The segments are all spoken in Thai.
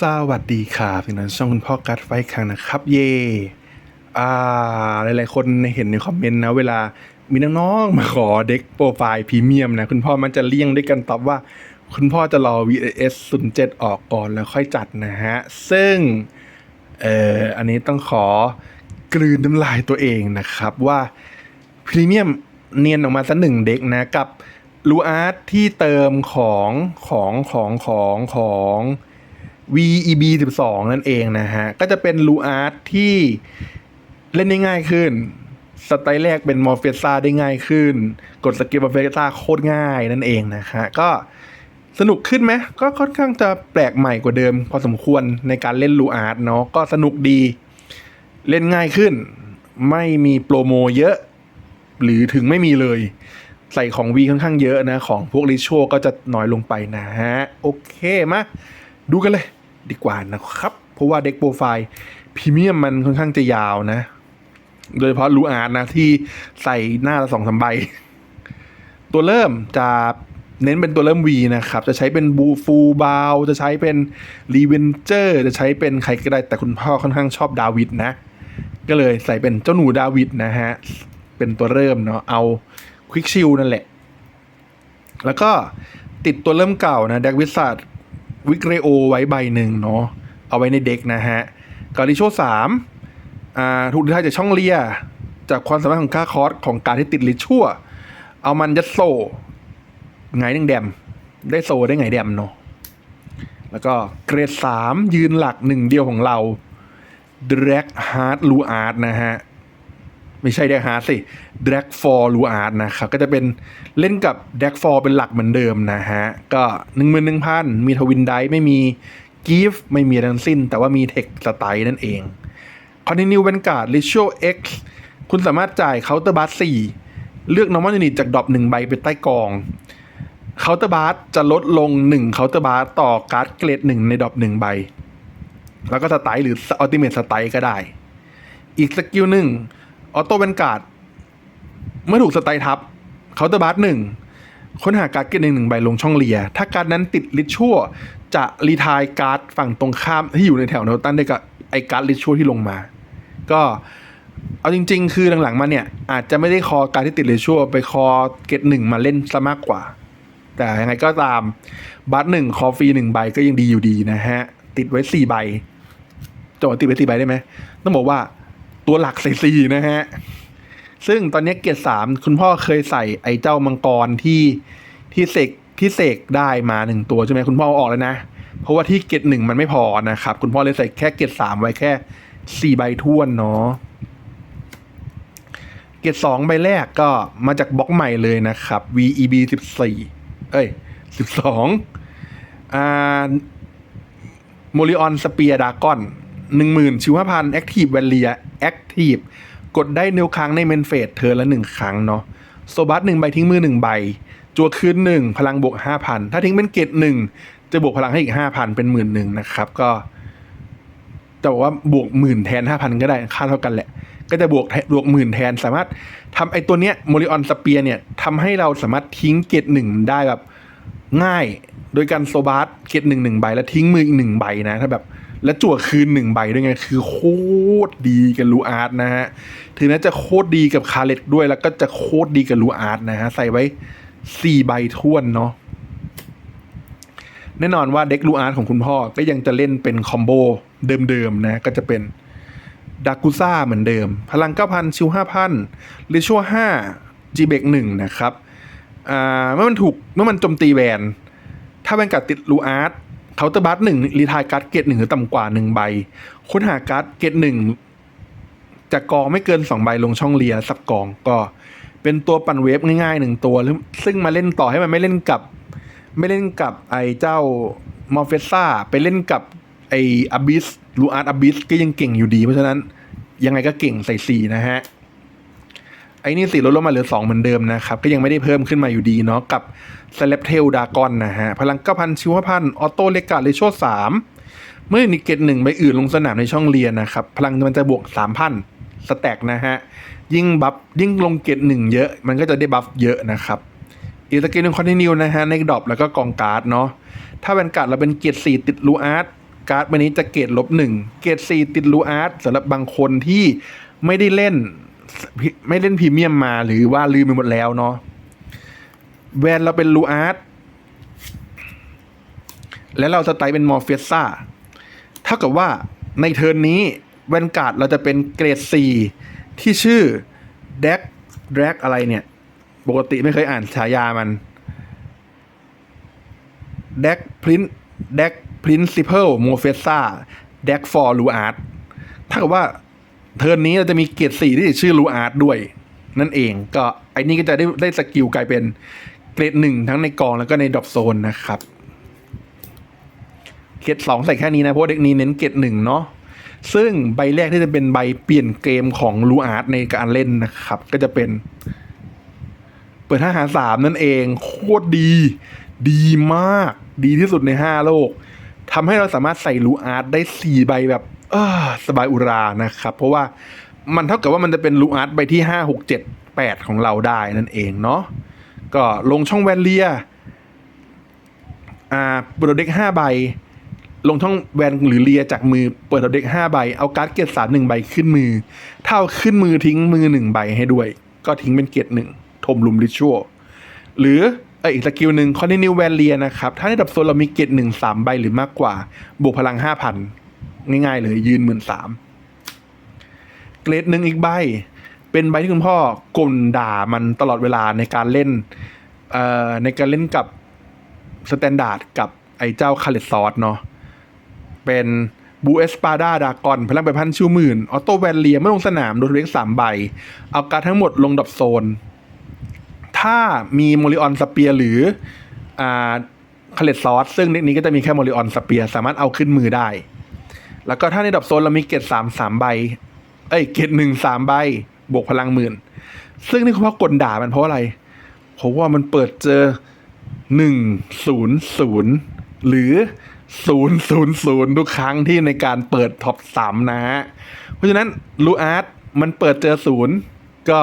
สวัสดีครับถึงนั้นช่องคุณพ่อกัดไฟครั้งนะครับ เย่อ่า หลายๆ คนเห็นในคอมเมนต์นะ เวลามีน้องๆ มาขอเด็กโปรไฟล์พรีเมียมนะ คุณพ่อมันจะเลี่ยงด้วยกันตอบว่า คุณพ่อจะรอ VS 0 7ออกก่อนแล้วค่อยจัดนะฮะ ซึ่ง เอ่อ อันนี้ต้องขอกลืนน้ำลายตัวเองนะครับว่าพรีเมียมเนียนออกมาสักหนึ่งเด็กนะกับลูอาร์ตที่เติมของของของของของ VEB 12 นั่นเองนะฮะ ก็จะเป็นลูอาร์ตที่เล่นได้ง่ายขึ้น สไตล์แรกเป็นมอร์เฟซ่าได้ง่ายขึ้น กดสกิลมอร์เฟซ่าโคตรง่ายนั่นเองนะฮะ ก็สนุกขึ้นไหมก็ค่อนข้างจะแปลกใหม่กว่าเดิม พอสมควรในการเล่นลูอาร์ตเนาะ ก็สนุกดี เล่นง่ายขึ้น ไม่มีโปรโมเยอะ หรือถึงไม่มีเลยใส่ของ V ค่อนข้างเยอะนะ ของพวกริชวก็จะน้อยลงไปนะฮะ โอเคมาดูกันเลย ดีกว่านะครับ เพราะว่าเด็กโปรไฟล์พรีเมียมมันค่อนข้างจะยาวนะ โดยเฉพาะลูอาร์ตนะที่ใส่หน้าละสองสามใบ ตัวเริ่มจะเน้นเป็นตัวเริ่ม V นะครับ จะใช้เป็นบูฟูบาวจะใช้เป็นรีเวนเจอร์จะใช้เป็นใครก็ได้แต่คุณพ่อค่อนข้างชอบดาวิดนะ ก็เลยใส่เป็นเจ้าหนูดาวิดนะฮะ เป็นตัวเริ่มเนาะเอาควิกชิลนั่นแหละ แล้วก็ติดตัวเริ่มเก่านะแดกวิสัต วิกเรโอไว้ใบหนึ่งเนาะเอาไว้ในเด็กนะฮะกาลิโชสามอ่าถูกได้จากช่องเลีย จากความสามารถของค่าคอร์สของการที่ติดลิชั่ว เอามันยัดโซไงหนึ่งแดม ได้โซได้ไงแดมเนาะแล้วก็เกรดสามยืนหลักหนึ่งเดียวของเรา d r a g Hard l u a r t นะฮะ ไม่ใช่ d r a g Hard สิ d r a g for l u a r t นะครับ ก็จะเป็นเล่นกับ d r a g for เป็นหลักเหมือนเดิมนะฮะ ก็หนึ่งหมื่นหนึ่งพันมีทวินไดไม่มีกิฟไม่มีทั้งสิ้น แต่ว่ามีเทคสไตล์นั่นเอง Continue Vanguard Ritual X คุณสามารถจ่าย Counter Bar 4เลือก Normal Unit จากดรอปหนึ่งใบไปใต้กองเคาน์เตอร์บาร์จะลดลง1เคาน์เตอร์บาร์ต่อการ์ดเกรดหนึ่งในดรอปหนึ่งใบ แล้วก็สไตล์หรืออัลติเมทสไตล์ก็ได้ อีกสกิลหนึ่ง ออโต้เวนการ์ดเมื่อถูกสไตล์ทับเคาน์เตอร์บาร์หนึ่งค้นหาการ์ดเกรดหนึ่งหนึ่งใบลงช่องเลีย ถ้าการ์ดนั้นติดลิชชั่ว จะรีทายการ์ดฝั่งตรงข้ามที่อยู่ในแถวโนตันได้กับไอการ์ดลิชชั่วที่ลงมา ก็เอาจริง ๆ คือหลังๆมาเนี่ย อาจจะไม่ได้คอการดที่ติดลิชชั่วไปคอเกตหนึ่งมาเล่นซะมากกว่า แต่ยังไงก็ตามบัตหนึ่งคอฟรีหนึ่งใบก็ยังดีอยู่ดีนะฮะ ติดไว้สี่ใบจะบอติดไว้สี่ใบได้ไหมต้องบอกว่า ตัวหลักใส่สี่นะฮะ ซึ่งตอนนี้เกียรติสามคุณพ่อเคยใส่ไอ้เจ้ามังกรที่ที่เสกที่เสกได้มาหนึ่งตัวใช่ไหมคุณพ่อเอาออกแล้วนะ เพราะว่าที่เกียรติหนึ่งมันไม่พอนะครับ คุณพ่อเลยใส่แค่เกียรติสามไว้แค่สี่ใบท้วนเนาะเกรดสองใบแรกก็มาจากบล็อกใหม่เลยนะครับ VEB 14เอ้ย12อ่าโมลิออนสเปียดากอน10,000ชิวห้าพันแอคทีฟแวลเลีย แอคทีฟกดได้นิ้วครั้งในเมนเฟสเธอละหนึ่งครั้งเนาะโซบัสหนึ่งใบทิ้งมือหนึ่งใบ จัวคืนหนึ่งพลังบวกห้าพันถ้าทิ้งเป็นเกรดหนึ่งจะบวกพลังให้อีกห้าพันเป็นหมื่นหนึ่งนะครับ ก็จะบอกว่าบวกหมื่นแทนห้าพันก็ได้ค่าเท่ากันแหละ ก็จะบวกบวกหมื่นแทนสามารถทำไอ้ตัวเนี้ยโมลิออนสเปียเนี่ยทำให้เราสามารถทิ้งเกตหนึ่งได้แบบง่าย โดยการโซบาร์เกตหนึ่งหนึ่งใบแล้วทิ้งมืออีกหนึ่งใบนะถ้าแบบ แล้วจั่วคืนหนึ่งใบด้วยไง คือโคตรดีกับลูอาร์ตนะฮะ ถึงแม้จะโคตรดีกับคาเลตด้วย แล้วก็จะโคตรดีกับลูอาร์ตนะฮะ ใส่ไว้สี่ใบท้วนเนาะ แน่นอนว่าเด็กลูอาร์ตของคุณพ่อก็ยังจะเล่นเป็นคอมโบเดิมๆนะ ก็จะเป็นดากุซ่าเหมือนเดิม พลัง 9,000 ชิว 5,000ลิชัว5จีเบก1นะครับ เมื่อมันถูกเมื่อมันโจมตีแวน ถ้าแวนกัดติดลูอาร์ต เคาน์เตอร์บัสหนึ่งรีทายการ์ดเกตหนึ่งหรือต่ำกว่าหนึ่งใบ ค้นหาการ์ดเกตหนึ่งจากกองไม่เกินสองใบลงช่องเลียสับกองก็ เป็นตัวปั่นเวฟง่ายๆหนึ่งตัว ซึ่งมาเล่นต่อให้มันไม่เล่นกับ ไม่เล่นกับไอ้เจ้ามอร์เฟซ่าไปเล่นกับไอ้อบิสลูอาร์ตอบิสก็ยังเก่งอยู่ดีเพราะฉะนั้นยังไงก็เก่งใส่สี่นะฮะ ไอ้นี่สี่ลดลงมาเหลือสองเหมือนเดิมนะครับ ก็ยังไม่ได้เพิ่มขึ้นมาอยู่ดีเนาะกับเซเลบเทลดากอนนะฮะ พลังเก้าพันชิวพันออโต้เลกาเลโชสามเมื่อนิเกตหนึ่งใบอื่นลงสนามในช่องเรียนนะครับ พลังมันจะบวกสามพันสแต็กนะฮะ ยิ่งบัฟยิ่งลงเกตหนึ่งเยอะ มันก็จะได้บัฟเยอะนะครับอีกสกิลหนึ่งคอนติเนียนะฮะในดรอปแล้วก็กองการ์ดเนาะถ้าเป็นการ์ดเราเป็นเกียร์สี่ติดลูอาร์ตการ์ดใบนี้จะเกรดลบหนึ่งเกรดสี่ติดลูอาร์ตสำหรับบางคนที่ไม่ได้เล่น ไม่เล่นพรีเมียมมาหรือว่าลืมไปหมดแล้วเนาะแวนเราเป็นลูอาร์ตแล้วเราสไตล์เป็นมอร์เฟสซ่าเท่ากับว่าในเทิร์นนี้แวนการ์ดเราจะเป็นเกรด 4 ที่ชื่อแดกแดกอะไรเนี่ย ปกติไม่เคยอ่านฉายามันแดกพรินแดกพรินซิเพิลโมเฟซ่าแดกฟอร์ลูอาร์ตถ้ากับว่า เทิร์นนี้เราจะมีเกรด4ที่ชื่อลูอาร์ตด้วย นั่นเองก็ไอ้นี่ก็จะได้ได้สกิลกลายเป็นเกรดหนึ่งทั้งในกองแล้วก็ในดรอปโซนนะครับเกรดสองใส่แค่นี้นะเพราะเด็กนี้เน้นเกรดหนึ่งเนาะซึ่งใบแรกที่จะเป็นใบเปลี่ยนเกมของลูอาร์ตในการเล่นนะครับ ก็จะเป็น เปิดห้าหาสามนั่นเอง โคตรดี ดีมาก ดีที่สุดในห้าโลกทำให้เราสามารถใส่ลูอาร์ตได้สี่ใบแบบ เออสบายอุรานะครับ เพราะว่ามันเท่ากับว่ามันจะเป็นลูอาร์ตใบที่ห้าหกเจ็ดแปดของเราได้นั่นเองเนาะก็ลงช่องแวนเลียอ่าเปิดเด็กห้าใบ ลงช่องแวนหรือเลียจากมือเปิดเด็กห้าใบ เอาการ์ดเกียรติสามหนึ่งใบขึ้นมือถ้าเอาขึ้นมือทิ้งมือหนึ่งใบให้ด้วย ก็ทิ้งเป็นเกียรติหนึ่งทมลุมริชัวหรือเอออีกสกิลหนึ่งคอนติเนียแวนเลียนะครับ ถ้าในดับโซนเรามีเกียรติหนึ่งสามใบหรือมากกว่า บวกพลังห้าพัน ง่ายๆเลย ยืนหมื่นสามเกรดหนึ่งอีกใบ เป็นใบที่คุณพ่อกลด่ามันตลอดเวลาในการเล่นในการเล่นกับสแตนดาร์ดกับไอ้เจ้าคาเลตซอสเนาะเป็นบูเอสปาดาดากอนพลังไปพันชิวหมื่น ออโต้แวนเลียเมื่อลงสนาม โดนเรียกสามใบ เอาการทั้งหมดลงดับโซน ถ้ามีโมลิออนสเปียหรืออ่าคาเลตซอสซึ่งเด็กนี้ก็จะมีแค่โมลิออนสเปียสามารถเอาขึ้นมือได้ แล้วก็ถ้าในดับโซนเรามีเกตสามสามใบ เอ้ย เกตหนึ่งสามใบ บวกพลังหมื่น ซึ่งนี่คุณพ่อกลด่ามันเพราะอะไร เพราะว่ามันเปิดเจอหนึ่งศูนย์ศูนย์หรือศูนย์ศูนย์ศูนย์ทุกครั้งที่ในการเปิดท็อปสามนะฮะ เพราะฉะนั้นลูอาร์ตมันเปิดเจอศูนย์ก็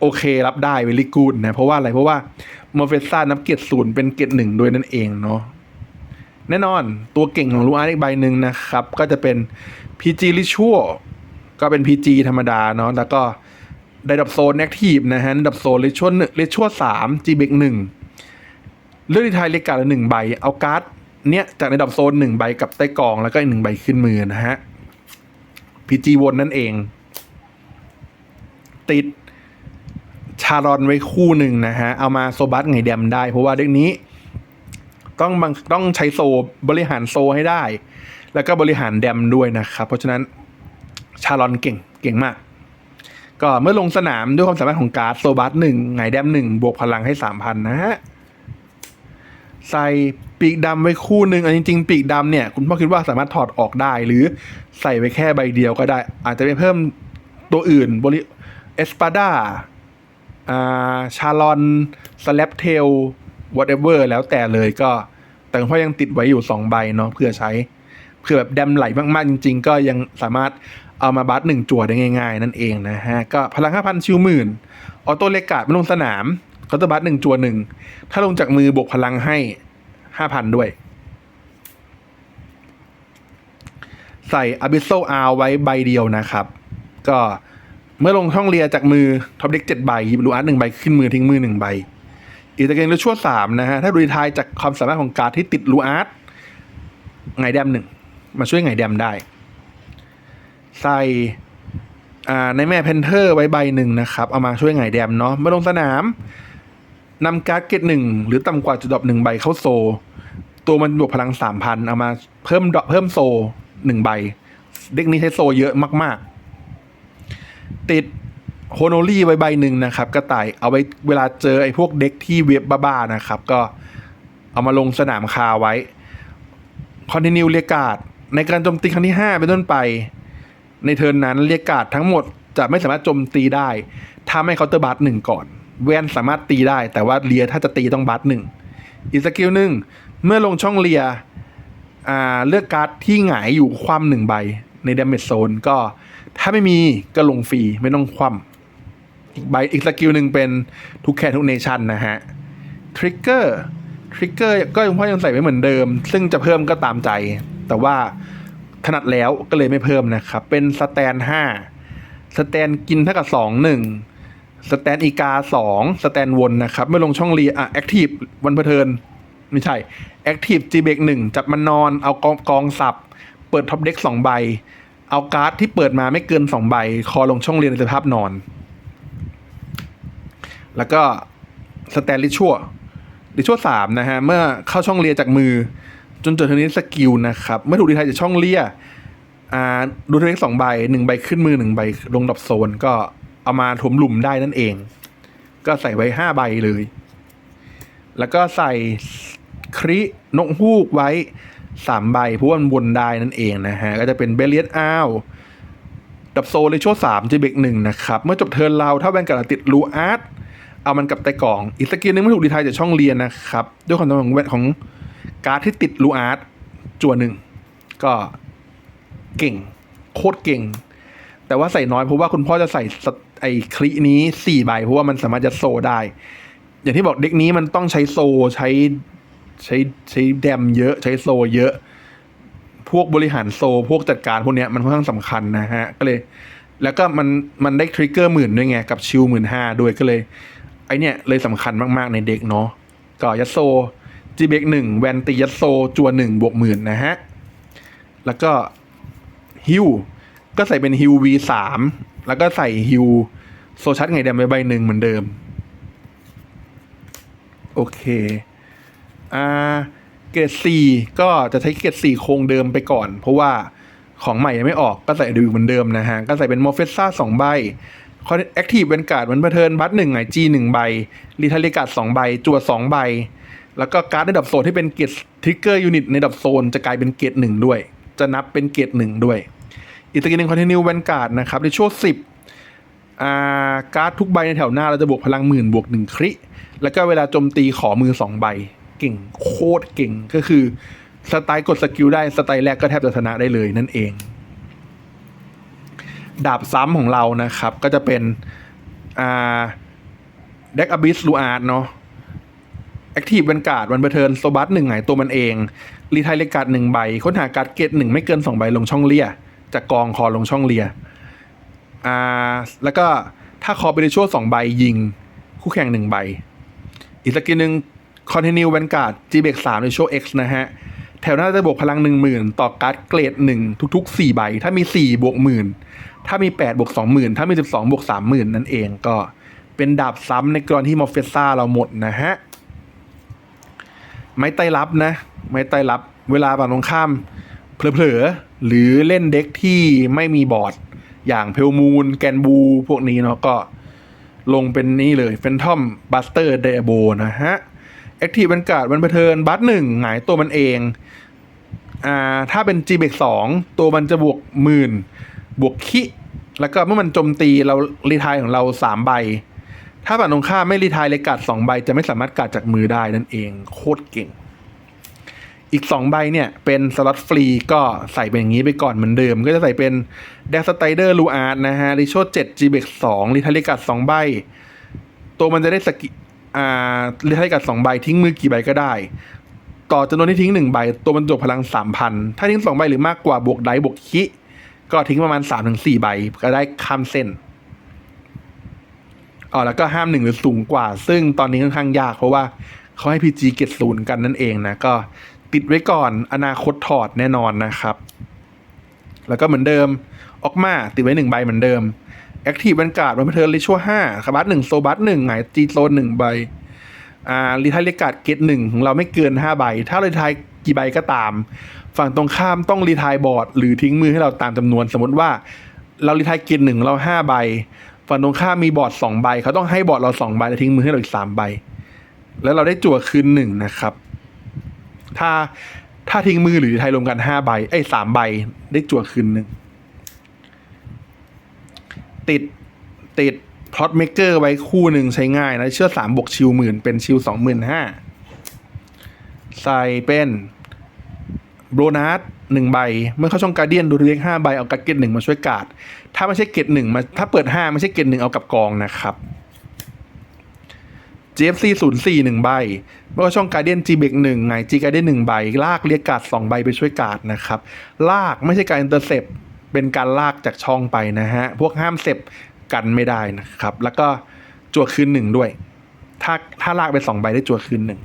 โอเครับได้เวลิกูดนะ เพราะว่าอะไรเพราะว่ามอร์เฟซ่านับเกียรติศูนย์เป็นเกียรติหนึ่งโดยนั่นเองเนาะ แน่นอนตัวเก่งของลูอาร์อีกใบหนึ่งนะครับ ก็จะเป็น PG r i t u a l ก็เป็น PG ธรรมดาเนาะแล้วก็ได้ดับโซนแอคทีฟนะฮะดับโซนเลชวลเลชวสามจีเบกหนึ่งเลือกดีไทยเลขการละหนึ่งใบ เอาการ์ดเนี้ยจากในดับโซนหนึ่งใบกับใต้กองแล้วก็อีกหนึ่งใบขึ้นมือนะฮะพีจีวนนั่นเอง ติดชารอนไว้คู่หนึ่งนะฮะ เอามาโซบัสไงแดมได้ เพราะว่าเด็กนี้ ต้องบังต้องใช้โซบริหารโซให้ได้ แล้วก็บริหารแดมด้วยนะครับ เพราะฉะนั้นชารอนเก่งเก่งมาก ก็เมื่อลงสนามด้วยความสามารถของการ์ดโซบัสหนึ่งไงแดมหนึ่งบวกพลังให้สามพันนะฮะใส่ปีกดำไว้คู่หนึ่งอันจริงๆปีกดำเนี่ย คุณพ่อคิดว่าสามารถถอดออกได้ หรือใส่ไว้แค่ใบเดียวก็ได้ อาจจะไปเพิ่มตัวอื่นบริเอสปาดาอ่าชาลอนสแลปเทล whatever แล้วแต่เลยก็ แต่พ่อยังติดไว้อยู่สองใบเนาะเพื่อใช้เพื่อแบบแดมไหลมากๆจริง ๆ ก็ยังสามารถเอามาบัสหนึ่งจั่วได้ง่าย ๆ นั่นเองนะฮะ ก็พลังห้าพันชิวหมื่นออโต้เลกาดไม่ลงสนามเขาจะบัสหนึ่งจั่วหนึ่งถ้าลงจากมือบวกพลังให้ห้าพันด้วย ใส่อ b ิโซอาร์ไว้ใบเดียวนะครับ ก็เมื่อลงช่องเรียจากมือท็อปเด็กเจ็ดใบหยิบลูอาร์ตหนึ่งใบขึ้นมือทิ้งมือหนึ่งใบ อีกตะเกียงหรือชั่วสามนะฮะถ้าดูทายจากความสามารถของการดที่ติดลูอาร์ตไงแดมหนึ่งมาช่วยไงแดมได้ ใส่ในแม่เพนเทอร์ไว้ใบหนึ่งนะครับ เอามาช่วยไงแดมเนาะมื่อลงสนามนำการ์ดเกตหนึ่งหรือต่ำกว่าจุดดรอปหนึ่งใบเข้าโซ ตัวมันบวกพลังสามพันเอามาเพิ่มดรอปเพิ่มโซหนึ่งใบ เด็กนี้ใช้โซเยอะมาก ๆ ติด โฮโนลี่ไว้ใบหนึ่งนะครับ กระต่ายเอาไว้เวลาเจอไอ้พวกเด็กที่เว็บบ้าๆนะครับ ก็เอามาลงสนามคาไว้คอนติเนียเรียกาดในการโจมตีครั้งที่ 5 เป็นต้นไป ในเทิร์นนั้นเรียกาดทั้งหมดจะไม่สามารถโจมตีได้ ถ้าไม่เคาน์เตอร์บัตหนึ่งก่อน แวนสามารถตีได้ แต่ว่าเลียถ้าจะตีต้องบัตหนึ่งอีกสกิลหนึ่งเมื่อลงช่องเลียอ่าเลือกการ์ดที่หงายอยู่คว่ำหนึ่งใบในดาเมจโซนก็ถ้าไม่มีก็ลงฟรีไม่ต้องคว่ำ อีกใบอีกสกิลหนึ่งเป็นทุกแคนทุกเนชั่นนะฮะทริกเกอร์ทริกเกอร์ก็ยังพ่อยังใส่ไว้เหมือนเดิม ซึ่งจะเพิ่มก็ตามใจ แต่ว่าถนัดแล้วก็เลยไม่เพิ่มนะครับ เป็นสแตนห้าสแตนกินเท่ากับสองหนึ่งสแตนอีกาสองสแตนวนนะครับไม่ลงช่องเรียอะแอคทีฟวันเพเทินไม่ใช่แอคทีฟจีเบกหนึ่งจับมันนอนเอากองกองสับ เปิดท็อปเด็กสองใบ เอาการ์ดที่เปิดมาไม่เกินสองใบ คอลงช่องเรียนในสภาพนอน แล้วก็สแตนลิชัวลิชัวสามนะฮะ เมื่อเข้าช่องเลียจากมือ จนจบเทอร์นี้สกิลนะครับ เมื่อถูกดีไทยจากช่องเลียอ่าดูเทอร์นี้สองใบหนึ่งใบขึ้นมือหนึ่งใบลงดับโซน ก็เอามาถมหลุมได้นั่นเอง ก็ใส่ไว้ห้าใบเลย แล้วก็ใส่ครินกฮูกไว้สามใบเพราะว่ามันวนได้นั่นเองนะฮะ ก็จะเป็นเบเลียสอ้าวดับโซเลโชสามจีเบกหนึ่งนะครับ เมื่อจบเทิร์นเราถ้าแวนการ์ดติดลูอาร์ต เอามันกลับใต้กล่อง อีกสกิลหนึงไม่ถูกดีไทายจากช่องเรียนนะครับ ด้วยความต้องการของของการ์ดที่ติดลูอาร์ตจั่วหนึ่ง ก็เก่ง โคตรเก่ง แต่ว่าใส่น้อยเพราะว่าคุณพ่อจะใส่ไอ้คลินี้สี่ใบเพราะว่ามันสามารถจะโซได้ อย่างที่บอกเด็กนี้มันต้องใช้โซใช้ใช้ใช้แดมเยอะ ใช้โซเยอะ พวกบริหารโซพวกจัดการพวกเนี้ยมันค่อนข้างสำคัญนะฮะ ก็เลย แล้วก็มันมันได้ทริกเกอร์หมื่นด้วยไง กับชิลหมื่นห้าด้วยก็เลย ไอเนี้ยเลยสำคัญมากๆในเด็กเนาะก็ยัดโซจีเบกหนึ่งแวนตียัดโซจัวหนึ่งบวกหมื่นนะฮะ แล้วก็ฮิวก็ใส่เป็นฮิว V สามแล้วก็ใส่ฮิวโซชัดไงแดมไปใบหนึ่งเหมือนเดิม โอเคอ่าเกรดสี่ก็จะใช้เกรดสี่โครงเดิมไปก่อน เพราะว่าของใหม่ยังไม่ออกก็ใส่ดูเหมือนเดิมนะฮะ ก็ใส่เป็นมอร์เฟสซ่าสองใบ แอคทีฟเป็นการ์ดมันเทิร์นบัตหนึ่งไงจีหนึ่งใบรีทาลิการ์ดสองใบจั่วสองใบ แล้วก็การ์ดในดับโซนที่เป็นเกรดทริกเกอร์ยูนิตในดับโซนจะกลายเป็นเกรดหนึ่งด้วย จะนับเป็นเกรดหนึ่งด้วย อีกสกิลหนึ่งคอนเทนิวแวนการ์ดนะครับในช่วงสิบอ่าการ์ดทุกใบในแถวหน้าเราจะบวกพลังหมื่นบวกหนึ่งคริแล้วก็เวลาโจมตีขอมือสองใบ เก่งโคตรเก่งก็คือสไตล์กดสกิลได้สไตล์แรกก็แทบจะชนะได้เลยนั่นเอง ดาบซ้ำของเรานะครับ ก็จะเป็นอ่าเด็กอบิสลูอาร์ตเนาะแอคทีฟเป็นการ์ดวันเบเทิร์นโซบัสหนึ่งไงตัวมันเอง รีไทยเลการ์ดหนึ่งใบ ค้นหาการ์ดเกตหนึ่งไม่เกินสองใบลงช่องเลียจากกองคอลงช่องเลียอ่าแล้วก็ถ้าคอไปในช่วงสองใบยิง คู่แข่งหนึ่งใบ อีกสกิลหนึ่ง Continue Vanguard G เบกสามในช่วง X นะฮะ แถวหน้าจะบวกพลังหนึ่งหมื่นต่อการ์ดเกรดหนึ่งทุกๆสี่ใบ ถ้ามีสี่บวกหมื่นถ้ามีแปดบวกสองหมื่นถ้ามีสิบสองบวกสามหมื่นนั่นเองก็เป็นดาบซ้ำในกรณีที่มอร์เฟซ่าเราหมดนะฮะ ไม้ไต้รับนะ ไม้ไต้รับเวลาฝั่งตรงข้ามเผลอๆหรือเล่นเด็กที่ไม่มีบอร์ด อย่างเพลมูนแกนบู พวกนี้เนาะก็ลงเป็นนี่เลยเฟนทอมบัสเตอร์เดโบนะฮะแอคทีฟบรรกาศวันเทิร์นบัสหนึ่งหงายตัวมันเอง อ่าถ้าเป็น G เบกสองตัวมันจะบวกหมื่นบวกคิแล้วก็เมื่อมันโจมตีเรารีไทายของเราสามใบ ถ้าฝั่งตรงข้ามไม่รีไทายเลยกัดสองใบจะไม่สามารถกัดจากมือได้นั่นเองโคตรเก่ง อีก2ใบเนี่ยเป็นสล็อตฟรีก็ใส่เป็นอย่างนี้ไปก่อนเหมือนเดิม ก็จะใส่เป็นแดกสไตเดอร์ลูอาร์ตนะฮะริโชดเจ็ดจีเบกสองลิทาลิกัดสองใบ ตัวมันจะได้สกิอ่าลิทาลิกัดสองใบทิ้งมือกี่ใบก็ได้ ต่อจำนวนที่ทิ้งหนึ่งใบ ตัวมันจบพลังสามพันถ้าทิ้งสองใบหรือมากกว่าบวกไดบวกคิก็ทิ้งประมาณสามถึงสี่ใบก็ได้ข้ามเส้นอ๋อแล้วก็ห้ามหนึ่งหรือสูงกว่า ซึ่งตอนนี้ค่อนข้างยากเพราะว่าเขาให้ PG เกตศูนย์กันนั่นเองนะ ก็ติดไว้ก่อนอนาคตถอดแน่นอนนะครับ แล้วก็เหมือนเดิมออกมาติดไว้หนึ่งใบเหมือนเดิมแอคทีฟบรรกาศวันพัเทิร์นลิชัวห้าคาบัตหนึ่งโซบัตหนึ่งหงจีโซนหนึ่งใบ อ่ารีไทายเลกาดเกตหนึ่งของเราไม่เกินห้าใบ ถ้ารีทายกี่ใบก็ตาม ฝั่งตรงข้ามต้องรีทายบอร์ด หรือทิ้งมือให้เราตามจำนวนสมมติว่า เรารีทายเกตหนึ่งเราห้าใบ ฝั่งตรงข้ามมีบอร์ดสองใบเขาต้องให้บอร์ดเราสองใบแล้วทิ้งมือให้เราอีกสามใบ แล้วเราได้จั่วคืนหนึ่งนะครับ ถ้าถ้าทิ้งมือหรือไทยรวมกันห้าใบเอ้สามใบได้จั่วคืนหนึ่งติดติด อตเม k เกอร์ไว้คู่หนึ่งใช้ง่ายนะ เชื่อสามบวกชิวหมื่นเป็นชิวสองหมื่นห้าใส่เป็นโบนัสหนึ่งใบ เมื่อเข้าช่องการเดียนดูเรียกห้าใบ เอากัดเกตหนึ่งมาช่วยกาด ถ้าไม่ใช่เกตหนึ่งมาถ้าเปิดห้าไม่ใช่เกตหนึ่งเอากับกองนะครับ GFC 0 4หนึ่งใบแล้วก็ช่องการเดียน G เบกหนึ่งไง G การเดียนหนึ่งใบ ลากเรียกการ์ดสองใบไปช่วยกาดนะครับ ลากไม่ใช่การอินเตอร์เซปเป็นการลากจากช่องไปนะฮะ พวกห้ามเซป กันไม่ได้นะครับ แล้วก็จั่วคืนหนึ่งด้วย ถ้าถ้าลากไปสองใบได้จั่วคืนหนึ่ง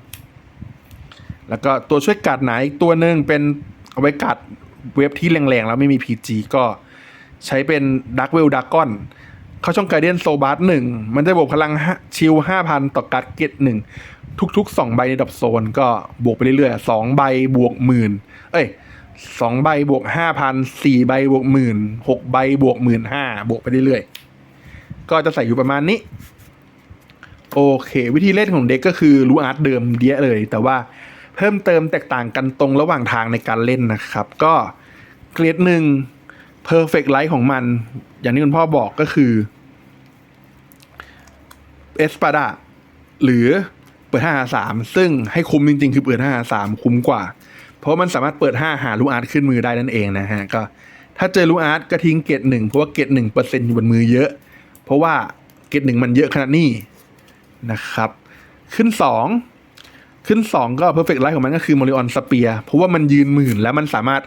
แล้วก็ตัวช่วยกัดไหนอีกตัวหนึ่งเป็นเอาไว้กัดเว็บที่แรงๆ แล้วไม่มี PG ก็ใช้เป็นดักเวลดักกอนเข้าช่องไกเดนโซบาร์หนึ่งมันจะบวกพลังชิลห้าพันต่อการ์ดเกตหนึ่งทุกๆสองใบในดับโซนก็บวกไปเรื่อยๆสองใบบวกหมื่นเอ้ยสองใบบวกห้าพันสี่ใบบวกหมื่นหกใบบวกหมื่นห้าบวกไปเรื่อยๆ ก็จะใส่อยู่ประมาณนี้ โอเค วิธีเล่นของเด็กก็คือรู้อาร์ตเดิมเดียเลย แต่ว่าเพิ่มเติมแตกต่างกันตรงระหว่างทางในการเล่นนะครับ ก็เกรดหนึ่ง perfect light ของมัน อย่างที่คุณพ่อบอกก็คือเอสปาดาหรือเปิด5หา3ซึ่งให้คุ้มจริง ๆ คือเปิด5หา3คุ้มกว่า เพราะมันสามารถเปิด5หาลูอาร์ตขึ้นมือได้นั่นเองนะฮะ ก็ถ้าเจอลูอาร์ตก็ทิ้งเกรดหนึ่งเพราะว่าเกรดหนึ่งเปอร์เซ็นต์อยู่บนมือเยอะ เพราะว่าเกรดหนึ่งมันเยอะขนาดนี้นะครับ ขึ้น 2 ขึ้น 2 ก็ perfect light ของมันก็คือ m o ริออนสเปียเพราะว่ามันยืนหมื่นแล้วมันสามารถ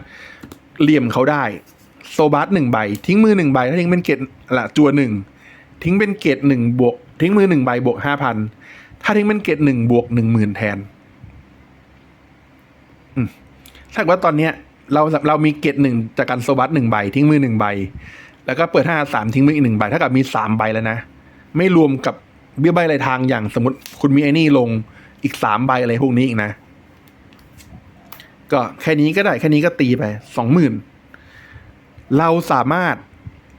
เหลี่ยมเขาได้โซบัสหนึ่งใบ ทิ้งมือหนึ่งใบถ้าทิ้งเป็นเกตละจัวหนึ่งทิ้งเป็นเกตหนึ่งบวก ทิ้งมือหนึ่งใบบวกห้าพันถ้าทิ้งเป็นเกตหนึ่งบวกหนึ่งหมื่นแทนถ้าว่าตอนเนี้ยเราเรามีเกตหนึ่งจากการโซบัสหนึ่งใบ ทิ้งมือหนึ่งใบ แล้วก็เปิดห้าสามทิ้งมืออีกหนึ่งใบเท่ากับมีสามใบแล้วนะ ไม่รวมกับเบี้ยใบรายทางอย่างสมมติคุณมีไอ้นี่ลงอีกสามใบอะไรพวกนี้อีกนะ ก็แค่นี้ก็ได้แค่นี้ก็ตีไปสองหมื่นเราสามารถ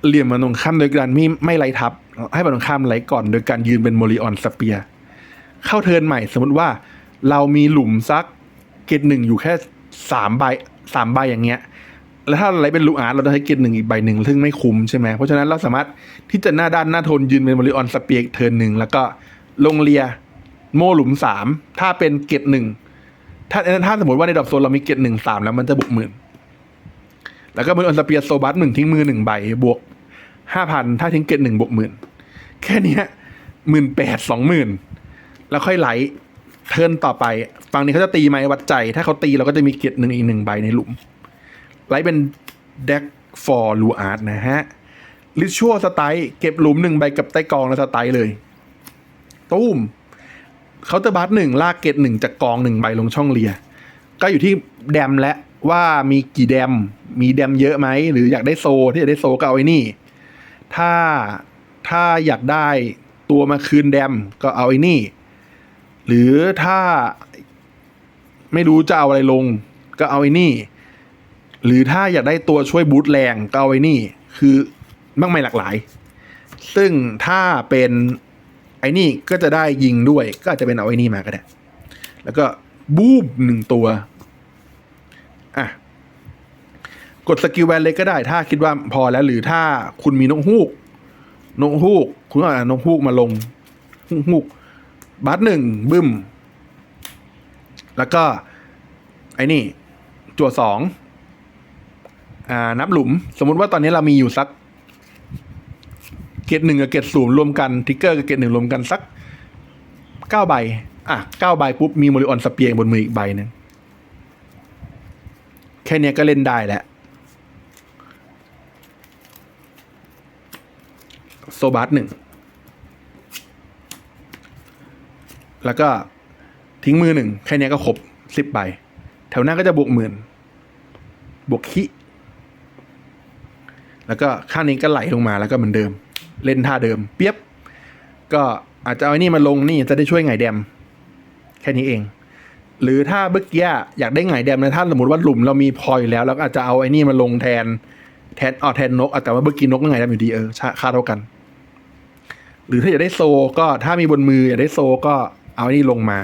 เหลี่ยมมันตรงข้ามโดยการไม่ไม่ไล่ทับ ให้มันตรงข้ามไล่ก่อน โดยการยืนเป็นโมริออนสเปียเข้าเทินใหม่สมมติว่าเรามีหลุมซักเกตหนึ่งอยู่แค่สามใบสามใบอย่างเงี้ย แล้วถ้าไล่เป็นลูกอาร์ตเราจะใช้เกตหนึ่งอีกใบหนึ่งซึ่งไม่คุ้มใช่ไหมเพราะฉะนั้นเราสามารถที่จะหน้าด้านหน้าทนยืนเป็นโมริออนสเปียร์อีกเทิร์นหนึ่งแล้วก็ลงเลียโมหลุมสามถ้าเป็นเกตหนึ่งถ้าถ้าสมมติว่าในดอกโซนเรามีเกตหนึ่งสามแล้วมันจะบวกหมื่นแล้วก็มือออนสเปียร์โซบัสหนึ่งทิ้งมือหนึ่งใบบวกห้าพันถ้าทิ้งเกตหนึ่งบวกหมื่นแค่นี้หมื่นแปดสองหมื่นแล้วค่อยไหลเทิร์นต่อไป ฝั่งนี้เขาจะตีไหมวัดใจ ถ้าเขาตีเราก็จะมีเกตหนึ่งอีกหนึ่งใบในหลุม ไหลเป็นเด็กฟอร์ลูอาร์ตนะฮะลิชัวสไตล์เก็บหลุมหนึ่งใบกับใต้กองแล้วสไตล์เลยตุ้มเคาน์เตอร์บัสหนึ่งลากเกตหนึ่งจากกองหนึ่งใบลงช่องเลีย ก็อยู่ที่แดมและว่ามีกี่แดม มีแดมเยอะไหม หรืออยากได้โซที่อยากได้โซก็เอาไอ้นี่ ถ้าถ้าอยากได้ตัวมาคืนแดมก็เอาไอ้นี่ หรือถ้าไม่รู้จะเอาอะไรลง ก็เอาไอ้นี่ หรือถ้าอยากได้ตัวช่วยบูตแรงก็เอาไอ้นี่ คือมากมายหลากหลาย ซึ่งถ้าเป็นไอ้นี่ก็จะได้ยิงด้วย ก็อาจจะเป็นเอาไอ้นี่มาก็ได้ แล้วก็บูมหนึ่งตัว อะ กดสกิลแวนเลยก็ได้ ถ้าคิดว่าพอแล้ว หรือถ้าคุณมีนกฮูก นกฮูก คุณเอานกฮูกมาลงฮูกบัตหนึ่งบึ้ม แล้วก็ ไอ้นี่ จั่วสอง อ่านับหลุม สมมุติว่าตอนนี้เรามีอยู่สัก เกตหนึ่งกับเกตศูนย์รวมกันทิกเกอร์กับเกตหนึ่งรวมกันสักเก้าใบ อะเก้าใบปุ๊บมีโมริออนสเปียร์บนมืออีกใบหนึ่งแค่นี้ก็เล่นได้แล้วโซบัสหนึ่งแล้วก็ทิ้งมือหนึ่งแค่นี้ก็ครบสิบใบ แถวหน้าก็จะบวกหมื่นบวกคิ แล้วก็ข้างนี้ก็ไหลลงมาแล้วก็เหมือนเดิม เล่นท่าเดิม เปียบ ก็อาจจะเอาไอ้นี่มาลงนี่จะได้ช่วยไงแดม แค่นี้เอง หรือถ้าเมื่อกี้อยากได้ไงแดมนะถ้าสมมติว่าหลุมเรามีพออยแล้วเราก็อาจจะเอาไอ้นี่มาลงแทนแทนอ๋อแทนนกแต่ว่าเมื่อกี้นกก็ไงแดมอยู่ดีเออค่าเท่ากัน หรือถ้าอยากได้โซก็ถ้ามีบนมืออยากได้โซก็เอาไอ้นี่ลงมา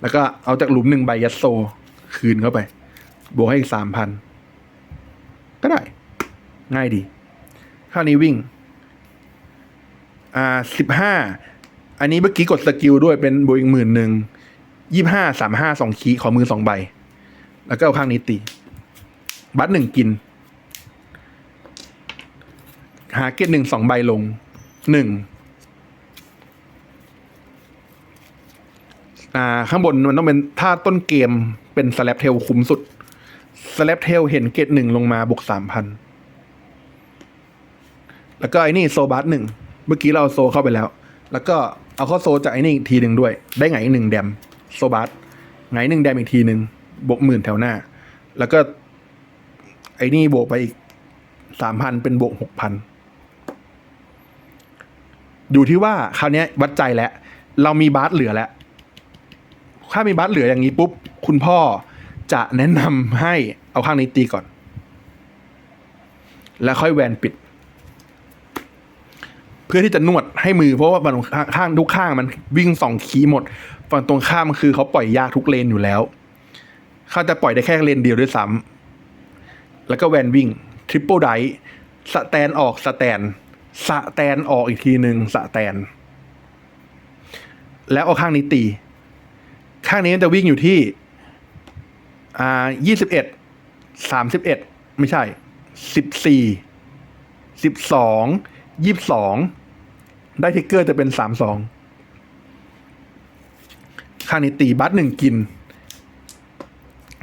แล้วก็เอาจากหลุมหนึ่งใบยัดโซ คืนเข้าไป บวกให้อีกสามพันก็ได้ ง่ายดีข้าวนี้วิ่ง อ่าสิบห้า อันนี้เมื่อกี้กดสกิลด้วยเป็นบวกอีกหมื่นหนึ่งยี่ห้าสามห้าสองคีขอมือสองใบ แล้วก็เอาข้างนี้ตี บัตหนึ่งกิน หาเกตหนึ่งสองใบลงหนึ่งอ่าข้างบนมันต้องเป็นถ้าต้นเกมเป็นสแลปเทลคุ้มสุดสแลปเทลเห็นเกตหนึ่งลงมาบวกสามพัน แล้วก็ไอ้นี่โซบัสหนึ่งเมื่อกี้เราโซเข้าไปแล้ว แล้วก็เอาเข้าโซจากไอ้นี่อีกทีหนึ่งด้วย ได้ไงหนึ่งแดมโซบัสไงหนึ่งแดมอีกทีหนึ่งบวกหมื่นแถวหน้า แล้วก็ ไอ้นี่บวกไปอีกสามพันเป็นบวกหกพันอยู่ที่ว่าคราวนี้วัดใจแล้ว เรามีบาสเหลือแล้ว ถ้ามีบัตเหลืออย่างนี้ปุ๊บ คุณพ่อจะแนะนำให้เอาข้างนี้ตีก่อน แล้วค่อยแวนปิด พื่อที่จะนวดให้มือเพราะว่าฝั่งข้างทุกข้างมันวิ่งสองคีหมดฝั่งตรงข้ามคือเขาปล่อยยากทุกเลนอยู่แล้วเขาจะปล่อยได้แค่เลนเดียวด้วยซ้ำแล้วก็แวนวิ่งทริปเปิลไดสแตนออกสแตนสแตนออกอีกทีหนึ่งสแตน แล้วเอาข้างนี้ตี ข้างนี้มันจะวิ่งอยู่ที่อ่ายี่สิบเอ็ดสามสิบเอ็ดไม่ใช่สิบสี่สิบสองยี่สิบสอง ได้ทิกเกอร์จะเป็นสามสองข้างนี้ตีบัตหนึ่งกิน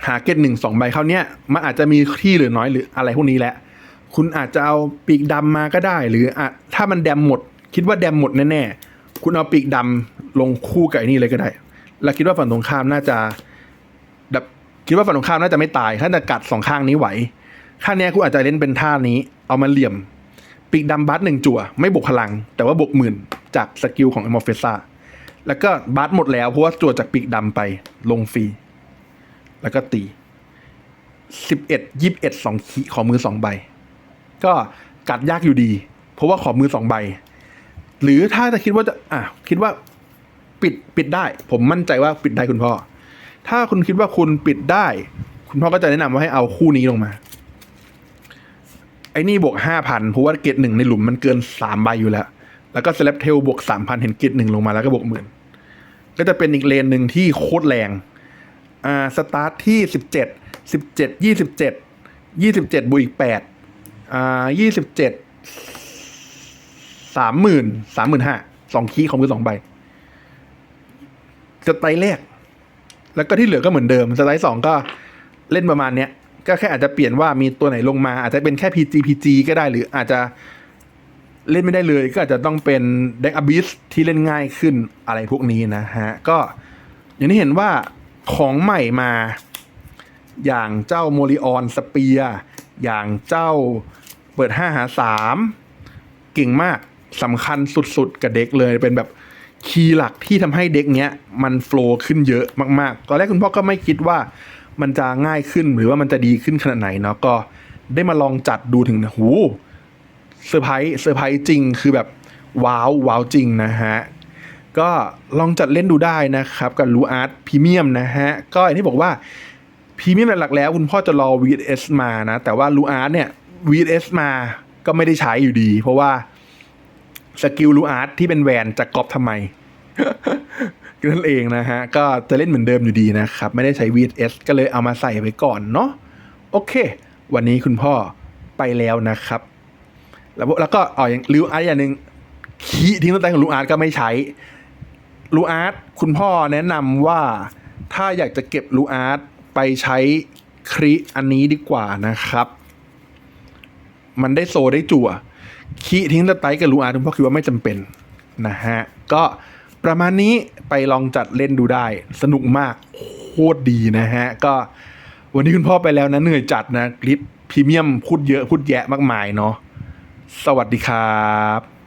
หาเกตหนึ่งสองใบเขาเนี้ยมันอาจจะมีที่หลือน้อยหรืออะไรพวกนี้แหละ คุณอาจจะเอาปีกดำมาก็ได้ หรืออะถ้ามันแดมหมด คิดว่าแดมหมดแน่ๆ คุณเอาปีกดำลงคู่กับไอ้นี่เลยก็ได้ แล้วคิดว่าฝั่งตรงข้ามน่าจะแบบคิดว่าฝั่งตรงข้ามน่าจะไม่ตาย ถ้าจะกัดสองข้างนี้ไหว ข้างนี้คุณอาจจะเล่นเป็นท่านี้ เอามาเหลี่ยม ปีกดำบัสหนึ่งจั่ว ไม่บวกพลัง แต่ว่าบวกหมื่นจากสกิลของอมอร์เฟซ่าแล้วก็บัสหมดแล้ว เพราะว่าจั่วจากปีกดำไปลงฟรี แล้วก็ตีสิบเอ็ดยี่สิบเอ็ดสองขีขอมือสองใบ ก็กัดยากอยู่ดี เพราะว่าขอมือสองใบ หรือถ้าจะคิดว่าจะอะคิดว่าปิดปิดได้ ผมมั่นใจว่าปิดได้คุณพ่อ ถ้าคุณคิดว่าคุณปิดได้ คุณพ่อก็จะแนะนำว่าให้เอาคู่นี้ลงมา ไอ้นี่บวกห้าพันเพราะว่าเกตหนึ่งในหลุมมันเกินสามใบอยู่แล้ว แล้วก็สแลปเทลบวกสามพันเห็นเกตหนึ่งลงมาแล้วก็บวกหมื่นก็จะเป็นอีกเลนหนึ่งที่โคตรแรงอ่าสตาร์ทที่สิบเจ็ดสิบเจ็ดยี่สิบเจ็ดยี่สิบเจ็ดบวกอีกแปดอ่ายี่สิบเจ็ดสามหมื่นสามหมื่นห้าสองคีย์ของมือสองใบสไตล์แรก แล้วก็ที่เหลือก็เหมือนเดิมสไตล์สองก็เล่นประมาณเนี้ย ก็แค่อาจจะเปลี่ยนว่ามีตัวไหนลงมา อาจจะเป็นแค่ PG PG ก็ได้หรืออาจจะเล่นไม่ได้เลยก็อาจจะต้องเป็นเด็กอ b ิสที่เล่นง่ายขึ้นอะไรพวกนี้นะฮะ ก็อย่างที่เห็นว่าของใหม่มา อย่างเจ้าโมริออนสเปีย อย่างเจ้าเปิดห้าหาสามเก่งมากสำคัญสุดๆ กับเด็กเลยเป็นแบบคีย์หลักที่ทำให้เด็กเนี้ย มันโฟล์ขึ้นเยอะมากๆ ตอนแรกคุณพ่อก็ไม่คิดว่า มันจะง่ายขึ้นหรือว่ามันจะดีขึ้นขนาดไหนเนาะก็ได้มาลองจัดดูถึงหูเซอร์ไพรส์เซอร์ไพรส์จริงคือแบบว้าวว้าวจริงนะฮะก็ลองจัดเล่นดูได้นะครับกับลูอาร์ตพรีเมียมนะฮะก็อย่างที่บอกว่าพรีเมียมหลักๆแล้วคุณพ่อจะรอ VS มานะ แต่ว่าลูอาร์ตเนี่ย VS มาก็ไม่ได้ใช้อยู่ดี เพราะว่าสกิลลูอาร์ตที่เป็นแวนจะก๊อปทำไม นั่นเองนะฮะ ก็จะเล่นเหมือนเดิมอยู่ดีนะครับ ไม่ได้ใช้ VS ก็เลยเอามาใส่ไว้ก่อนเนาะโอเค วันนี้คุณพ่อไปแล้วนะครับ แล้วแล้วก็อ๋ออย่างลูอาร์ตอย่างหนึ่งคีย์ทิ้งตั้งแต่ของลูอาร์ตก็ไม่ใช้ลูอาร์ตคุณพ่อแนะนำว่าถ้าอยากจะเก็บลูอาร์ตไปใช้คริอันนี้ดีกว่านะครับ มันได้โซได้จั่วคีทิ้งสไตล์กับลูอาร์ตคุณพ่อคิดว่าไม่จำเป็นนะฮะ ก็ ประมาณนี้ไปลองจัดเล่นดูได้ สนุกมากโคตรดีนะฮะ ก็วันนี้คุณพ่อไปแล้วนะ เหนื่อยจัดนะคลิปพรีเมียมพูดเยอะพูดแยะมากมายเนาะสวัสดีครับ